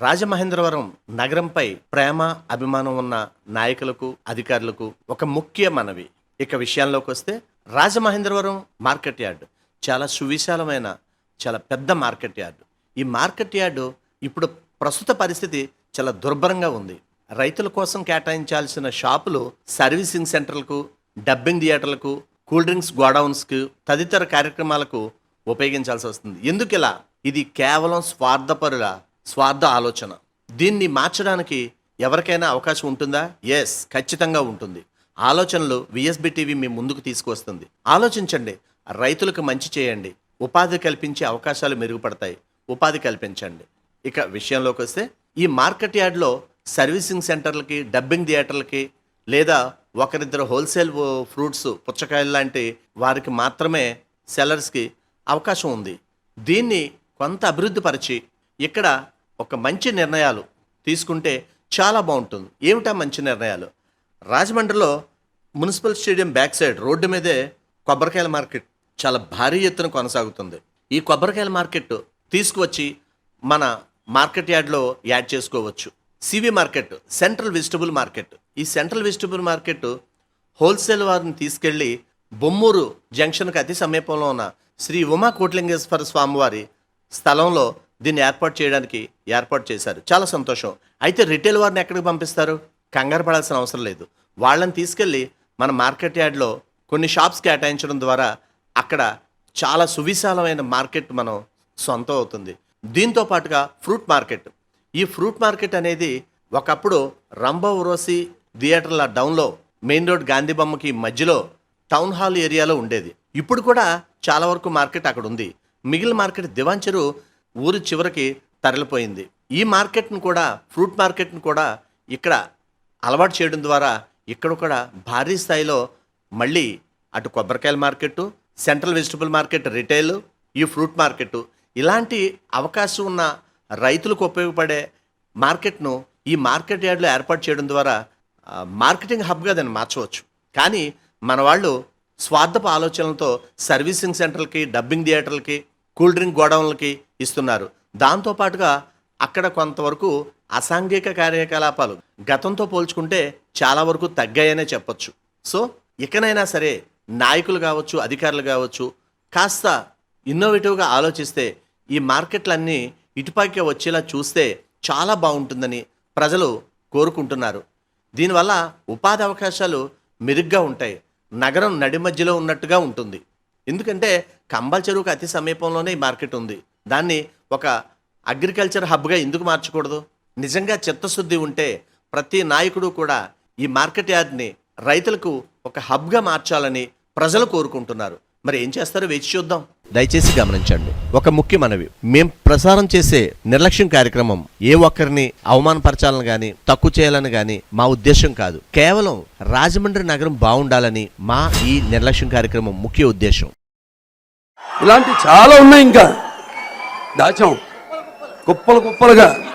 రాజమహేంద్రవరం నగరంపై ప్రేమ అభిమానం ఉన్న నాయకులకు అధికారులకు ఒక ముఖ్య మనవి. ఇక విషయాల్లోకి వస్తే రాజమహేంద్రవరం మార్కెట్ యార్డ్ చాలా సువిశాలమైన చాలా పెద్ద మార్కెట్ యార్డ్. ఈ మార్కెట్ యార్డు ఇప్పుడు ప్రస్తుత పరిస్థితి చాలా దుర్భరంగా ఉంది. రైతుల కోసం కేటాయించాల్సిన షాపులు సర్వీసింగ్ సెంటర్లకు డబ్బింగ్ థియేటర్లకు కూల్ డ్రింక్స్ గోడౌన్స్కు తదితర కార్యక్రమాలకు ఉపయోగించాల్సి వస్తుంది. ఎందుకు ఇలా ఇది కేవలం స్వార్థపరుల స్వార్థ ఆలోచన. దీన్ని మార్చడానికి ఎవరికైనా అవకాశం ఉంటుందా? ఎస్ ఖచ్చితంగా ఉంటుంది. ఆలోచనలు విఎస్బి టీవీ మీ ముందుకు తీసుకువస్తుంది. ఆలోచించండి. రైతులకు మంచి చేయండి. ఉపాధి కల్పించే అవకాశాలు మెరుగుపడతాయి. ఉపాధి కల్పించండి. ఇక విషయంలోకి వస్తే ఈ మార్కెట్ యార్డ్లో సర్వీసింగ్ సెంటర్లకి డబ్బింగ్ థియేటర్లకి లేదా ఒకరిద్దరు హోల్సేల్ ఫ్రూట్స్ పుచ్చకాయలు లాంటి వారికి మాత్రమే సెల్లర్స్కి అవకాశం ఉంది. దీన్ని కొంత అభివృద్ధి పరిచి ఇక్కడ ఒక మంచి నిర్ణయాలు తీసుకుంటే చాలా బాగుంటుంది. ఏమిటా మంచి నిర్ణయాలు? రాజమండ్రిలో municipal stadium back side road మీదే కొబ్బరికాయల మార్కెట్ చాలా భారీ ఎత్తున కొనసాగుతుంది. ఈ కొబ్బరికాయల మార్కెట్ తీసుకువచ్చి మన మార్కెట్ యార్డ్లో యాడ్ చేసుకోవచ్చు. CV market central vegetable market. ఈ సెంట్రల్ వెజిటబుల్ మార్కెట్ హోల్సేల్ వారిని తీసుకెళ్ళి బొమ్మూరు జంక్షన్కి అతి సమీపంలో ఉన్న శ్రీ ఉమా కోట్లింగేశ్వర స్వామివారి స్థలంలో దీన్ని ఏర్పాటు చేయడానికి ఏర్పాటు చేశారు. చాలా సంతోషం. అయితే రిటైల్ వారిని ఎక్కడికి పంపిస్తారు? కంగారు పడాల్సిన అవసరం లేదు. వాళ్ళని తీసుకెళ్ళి మన మార్కెట్ యార్డ్లో కొన్ని షాప్స్ కేటాయించడం ద్వారా అక్కడ చాలా సువిశాలమైన మార్కెట్ మనం సొంతం అవుతుంది. దీంతో పాటుగా ఫ్రూట్ మార్కెట్. ఈ ఫ్రూట్ మార్కెట్ అనేది ఒకప్పుడు రంభ ఉరోసి థియేటర్ల డౌన్లో మెయిన్ రోడ్ గాంధీ బొమ్మకి మధ్యలో టౌన్ హాల్ ఏరియాలో ఉండేది. ఇప్పుడు కూడా చాలా వరకు మార్కెట్ అక్కడ ఉంది. మిగిలిన మార్కెట్ దివాంచెరు ఊరు చివరికి తరలిపోయింది. ఈ మార్కెట్ను కూడా ఫ్రూట్ మార్కెట్ను కూడా ఇక్కడ అలవాటు చేయడం ద్వారా ఇక్కడ కూడా భారీ స్థాయిలో మళ్ళీ అటు కొబ్బరికాయల market central vegetable market retail ఈ ఫ్రూట్ మార్కెట్ ఇలాంటి అవకాశం ఉన్న రైతులకు ఉపయోగపడే మార్కెట్ను ఈ మార్కెట్ యార్డ్లో ఏర్పాటు చేయడం ద్వారా మార్కెటింగ్ హబ్గా దాన్ని మార్చవచ్చు. కానీ మన వాళ్ళు స్వార్థపు ఆలోచనలతో సర్వీసింగ్ సెంటర్లకి డబ్బింగ్ థియేటర్లకి కూల్ డ్రింక్ గోడౌన్లకి ఇస్తున్నారు. దాంతోపాటుగా అక్కడ కొంతవరకు అసాంఘిక కార్యకలాపాలు గతంతో పోల్చుకుంటే చాలా వరకు తగ్గాయనే చెప్పొచ్చు. సో ఇకనైనా సరే నాయకులు కావచ్చు అధికారులు కావచ్చు కాస్త ఇన్నోవేటివ్గా ఆలోచిస్తే ఈ మార్కెట్లన్నీ ఇటుపైకి వచ్చేలా చూస్తే చాలా బాగుంటుందని ప్రజలు కోరుకుంటున్నారు. దీనివల్ల ఉపాధి అవకాశాలు మెరుగ్గా ఉంటాయి. నగరం నడి మధ్యలో ఉన్నట్టుగా ఉంటుంది. ఎందుకంటే కంబల్ చెరువుకు అతి సమీపంలోనే ఈ మార్కెట్ ఉంది. దాన్ని ఒక అగ్రికల్చర్ హబ్గా ఎందుకు మార్చకూడదు? నిజంగా చిత్తశుద్ధి ఉంటే ప్రతి నాయకుడు కూడా ఈ మార్కెట్ యార్డ్ని రైతులకు ఒక హబ్గా మార్చాలని ప్రజలు కోరుకుంటున్నారు. మరి ఏం చేస్తారో? వేచి చూద్దాం. దయచేసి గమనించండి. ఒక ముఖ్య మనవి. మేం ప్రసారం చేసే నిర్లక్ష్యం కార్యక్రమం ఏ ఒక్కరిని అవమానపరచాలని గాని తక్కువ చేయాలని గాని మా ఉద్దేశం కాదు. కేవలం రాజమండ్రి నగరం బాగుండాలని మా ఈ నిర్లక్ష్యం కార్యక్రమం ముఖ్య ఉద్దేశం. ఇలాంటి చాలా ఉన్నాయి ఇంకా. దాచాం. కుప్పలు కుప్పలుగా.